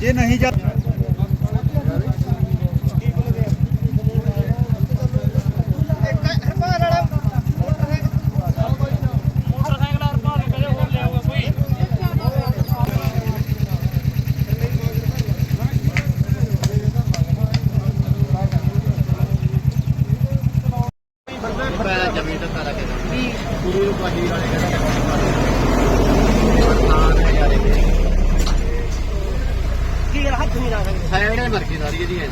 ਜੇ ਨਹੀਂ ਜਾ ਜ਼ਮੀਨ ਦਾ ਸਾਰਾ ਕਹਿੰਦਾ ਪੂਰੀ ਨੂੰ ਪਾਜੀ ਵਾਲੇ ਕਹਿੰਦਾ ਹੈ ਯਾਰ ਇਹ ਕੀ ਗੱਲ ਹੱਥ ਨਹੀਂ ਲਾ ਸਕਦੇ ਸਾਈਡ ਹੈ।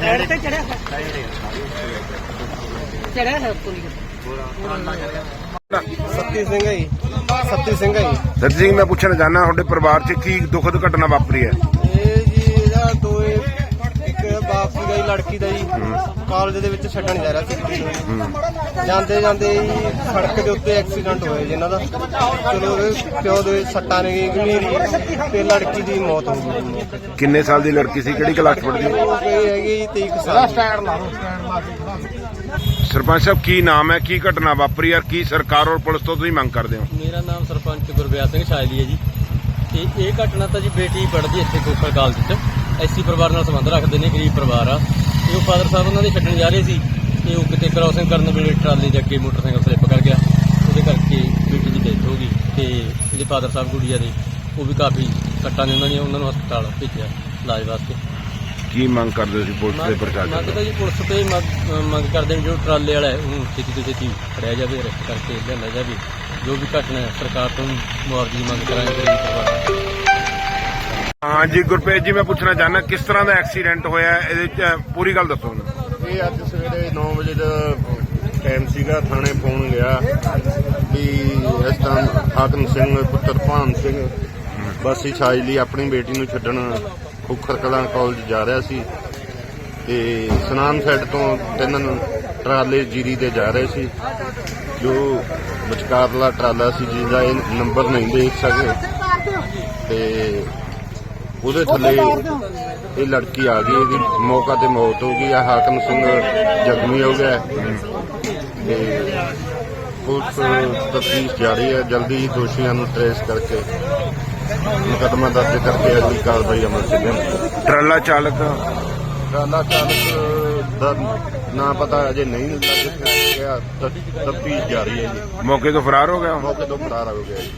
ਸਾਈਡ ਤੇ ਚੜਿਆ ਹੈ ਚੜਿਆ ਹੈ। ਕਰਿਆ ਸੱਤੀ ਸਿੰਘ ਹੈ ਜੀ। ਸੱਤੀ ਸਿੰਘ ਹੈ ਜੀ। ਸਤਿ ਸਿੰਘ ਮੈਂ ਪੁੱਛਣਾ ਚਾਹਨਾ ਤੁਹਾਡੇ ਪਰਿਵਾਰ 'ਚ ਕੀ ਦੁਖਦ ਘਟਨਾ ਵਾਪਰੀ ਹੈ? ਬਾਪ ਸੀਗਾ ਜੀ ਲੜਕੀ ਦਾ ਜੀ। ਕਾਲਜ ਦੇ ਵਿੱਚ ਛੱਡਣ ਜਾ ਰਿਹਾ ਸੀ। ਕੁੜੀ ਨੂੰ ਜਾਂਦੇ ਜਾਂਦੇ ਜੀ ਸੜਕ ਦੇ ਉੱਤੇ ਐਕਸੀਡੈਂਟ ਹੋਇਆ ਜੀ ਇਹਨਾਂ ਦਾ। ਚਲੋ ਉਹਦੇ ਪਿਓ ਦੇ ਸੱਟਾਂ ਨੇ ਗੰਭੀਰ ਤੇ ਲੜਕੀ ਦੀ ਮੌਤ ਹੋ ਗਈ। ਕਿੰਨੇ ਸਾਲ ਦੀ ਲੜਕੀ ਸੀ? ਕਿਹੜੀ ਕਲਾਸ ਪੜ੍ਹਦੀ? ਗਈ ਹੈਗੀ ਜੀ 23 ਕੁ ਸਾਲ ਦੀ। ਸਰਪੰਚ ਸਾਹਿਬ ਕੀ ਨਾਮ ਹੈ? ਕੀ ਘਟਨਾ ਵਾਪਰੀ ਹੈ ਕੀ ਸਰਕਾਰ ਔਰ ਪੁਲਿਸ ਤੋਂ ਤੁਸੀਂ ਮੰਗ ਕਰਦੇ ਹੋ? ਮੇਰਾ ਨਾਮ ਸਰਪੰਚ ਗੁਰਵਿਆਸ ਸਿੰਘ ਸ਼ਾਇਲੀ ਹੈ ਜੀ। ਤੇ ਇਹ ਘਟਨਾ ਤਾਂ ਜੀ ਬੇਟੀ ਪੜ੍ਹਦੀ ਇੱਥੇ ਕੋਕਰ ਕਾਲਜ 'ਚ। ਐਸੀ ਪਰਿਵਾਰ ਨਾਲ ਸੰਬੰਧ ਰੱਖਦੇ ਨੇ ਗਰੀਬ ਪਰਿਵਾਰ ਆ ਤੇ ਉਹ ਫਾਦਰ ਸਾਹਿਬ ਉਹਨਾਂ ਦੇ ਛੱਡਣ ਜਾ ਰਹੇ ਸੀ ਤੇ ਉਹ ਕਿਤੇ ਕ੍ਰਾਸਿੰਗ ਕਰਨ ਵੇਲੇ ਟਰਾਲੀ ਦੇ ਅੱਗੇ ਮੋਟਰਸਾਈਕਲ ਸਲਿੱਪ ਕਰ ਗਿਆ ਉਹਦੇ ਕਰਕੇ ਬੇਟੀ ਦੀ ਡੈਥ ਹੋ ਗਈ ਤੇ ਇਹਦੇ ਫਾਦਰ ਸਾਹਿਬ ਗੁੜੀਆ ਦੇ ਉਹ ਵੀ ਕਾਫੀ ਸੱਟਾਂ ਨੇ ਉਹਨਾਂ ਦੀਆਂ ਉਹਨਾਂ ਨੂੰ ਹਸਪਤਾਲ ਭੇਜਿਆ ਇਲਾਜ ਵਾਸਤੇ ਕੀ ਮੰਗ ਕਰਦੇ ਤੁਸੀਂ ਪੁਲਿਸ ਦੇ ਪ੍ਰਸ਼ਾਸਨ ਮੰਗ ਤੋਂ? ਤਾਂ ਜੀ ਪੁਲਿਸ ਤੇ ਮੰਗ- ਮੰਗ ਕਰਦੇ ਨੇ ਜੋ ਟਰਾਲੇ ਵਾਲਾ ਹੈ ਉਹਨੂੰ ਛੇਤੀ ਤੋਂ ਛੇਤੀ ਫੜਿਆ ਜਾਵੇ ਅਰੈਸਟ ਕਰਕੇ ਲਿਆਂਦਾ ਜਾਵੇ ਜੋ ਵੀ ਘਟਨਾ ਹੈ ਸਰਕਾਰ ਤੋਂ ਮੁਆਵਜ਼ੇ ਦੀ ਮੰਗ ਕਰਾਂਗੇ ਗਰੀਬ ਪਰਿਵਾਰ ਦੀ। ਹਾਂਜੀ ਗੁਰਪ੍ਰੀਤ ਜੀ, ਮੈਂ ਪੁੱਛਣਾ ਚਾਹੁੰਦਾ, ਕਿਸ ਤਰ੍ਹਾਂ ਦਾ ਐਕਸੀਡੈਂਟ ਹੋਇਆ? ਇਹਦੇ 'ਚ ਪੂਰੀ ਗੱਲ ਦੱਸੋ ਇਹ ਅੱਜ ਸਵੇਰੇ 9 ਵਜੇ ਦਾ ਟਾਈਮ ਸੀਗਾ, ਥਾਣੇ ਫੋਨ ਗਿਆ ਵੀ ਇਸ ਤਰ੍ਹਾਂ ਹਾਕਮ ਸਿੰਘ, ਪੁੱਤਰ ਭਾਨ ਸਿੰਘ, ਬਸੀ ਛਾਜ ਲਈ ਆਪਣੀ ਬੇਟੀ ਨੂੰ ਛੱਡਣ ਖੁਖਰ ਕਲਾਂ ਕਾਲਜ ਜਾ ਰਿਹਾ ਸੀ ਤੇ ਸਨਾਮ ਸਾਈਡ ਤੋਂ ਤਿੰਨ ਟਰਾਲੇ ਜੀਰੀ ਦੇ ਜਾ ਰਹੇ ਸੀ। ਜੋ ਵਿਚਕਾਰਲਾ ਟਰਾਲਾ ਸੀ, ਜਿਹਦਾ ਇਹ ਨੰਬਰ ਨਹੀਂ ਦੇਖ ਸਕੇ। ਤੇ ਉਹਦੇ ਥੱਲੇ ਇਹ ਲੜਕੀ ਆ ਗਈ ਇਹਦੀ ਮੌਕਾ ਤੇ ਮੌਤ ਹੋ ਗਈ ਆ। ਹਾਕਮ ਸਿੰਘ ਜ਼ਖਮੀ ਹੋ ਗਿਆ। ਤੇ ਪੁਲਿਸ ਤਫਤੀਸ਼ ਜਾਰੀ ਹੈ। ਜਲਦੀ ਹੀ ਦੋਸ਼ੀਆਂ ਨੂੰ ਟ੍ਰੇਸ ਕਰਕੇ ਮੁਕੱਦਮਾ ਦਰਜ ਕਰਕੇ ਅਗਲੀ ਕਾਰਵਾਈ ਅਮਲ ਚ ਲਿਆਉਣੀ। ਟਰਾਲਾ ਚਾਲਕ? ਟਰਾਲਾ ਚਾਲਕ ਦਾ ਨਾਂ ਪਤਾ ਅਜੇ ਨਹੀਂ ਲੱਗ ਸਕਿਆ ਤਫਤੀਸ਼ ਜਾਰੀ ਹੈ ਜੀ। ਮੌਕੇ ਤੋਂ ਫਰਾਰ ਹੋ ਗਿਆ ਮੌਕੇ ਤੋਂ ਫਰਾਰ ਹੋ ਗਿਆ ਜੀ।